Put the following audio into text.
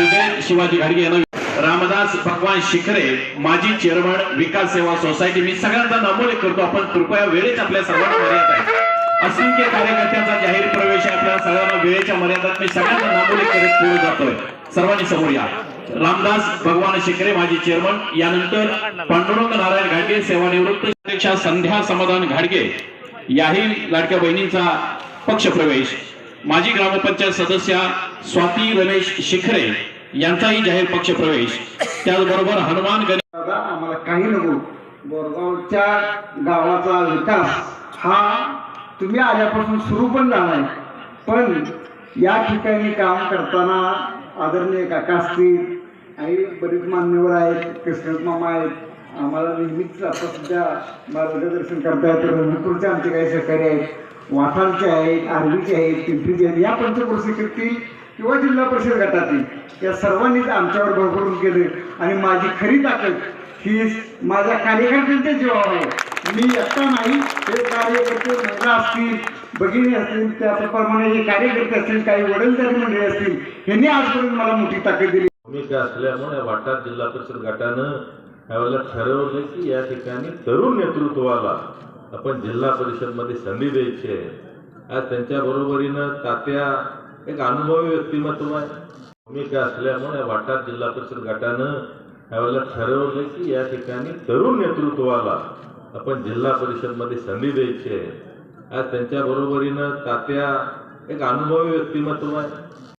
विजय शिवाजी घाडगे यांना रामदास भगवान शिखरे माजी चेअरमन विकास सेवा सोसायटी मी सगळ्यांचा नामोल्लेख करतो. आपण कृपया वेळेत आपल्या सर्वांना मर्यादा आहे. असंख्य कार्यकर्त्यांचा जाहीर प्रवेश आहे. आपल्या सगळ्यांना वेळेच्या मर्यादात मी सगळ्यांना नामोल्लेख करीत पुढे जातोय. सर्वांनी समोर या. रामदास भगवान शिखरे माजी चेअरमन यानंतर पांडुरंग नारायण घाडगे सेवानिवृत्त अध्यक्षा संध्या समाधान घाडगे याही लाडक्या बहिणींचा पक्षप्रवेश माजी ग्रामपंचायत सदस्या स्वाती रमेश शिखरे यांचाही जाहीर पक्ष प्रवेश. त्याचबरोबर हनुमान गणेश दादा आम्हाला काही नको. बोरगावच्या गावाचा विकास हा तुम्ही आल्यापासून सुरू पण झालाय. पण या ठिकाणी काम करताना आदरणीय काका असतील आणि बरेच मान्यवर आहेत कृष्णत मामा आहेत. आम्हाला नेहमीच आता सध्या मार्गदर्शन करतायत रंगपूरचे आमचे काही सहकारी आहेत वाठारचे आहेत आर्वीचे आहेत पिंपरीचे आहेत. या पंचक्रोशीतील किंवा जिल्हा परिषद गटातील या सर्वांनीच आमच्यावर भरभरून केले आणि माझी खरी ताकद ही माझ्या कार्यकर्त्यांच्या जीवावर हो, आहे मी आत्ता नाही हे कार्यकर्ते महिला असतील भगिनी असतील त्याप्रमाणे हे कार्यकर्ते असतील काही वडीलधारी मंडळी असतील यांनी आजपर्यंत मला मोठी ताकद दिली. भूमिका असल्यामुळे वाटार जिल्हा परिषद गटानं यावेळेला ठरवलं की या ठिकाणी तरुण नेतृत्वाला आपण जिल्हा परिषदमध्ये संधी द्यायची आहे. आज त्यांच्या बरोबरीनं तात्या एक अनुभवी व्यक्तिमत्व आहे भूमिका असल्यामुळे वाटात जिल्हा परिषद गटानं यावेळेला ठरवलं की या ठिकाणी तरुण नेतृत्वाला आपण जिल्हा परिषदमध्ये संधी द्यायची आहे. आज त्यांच्या बरोबरीनं तात्या एक अनुभवी व्यक्तिमत्व आहे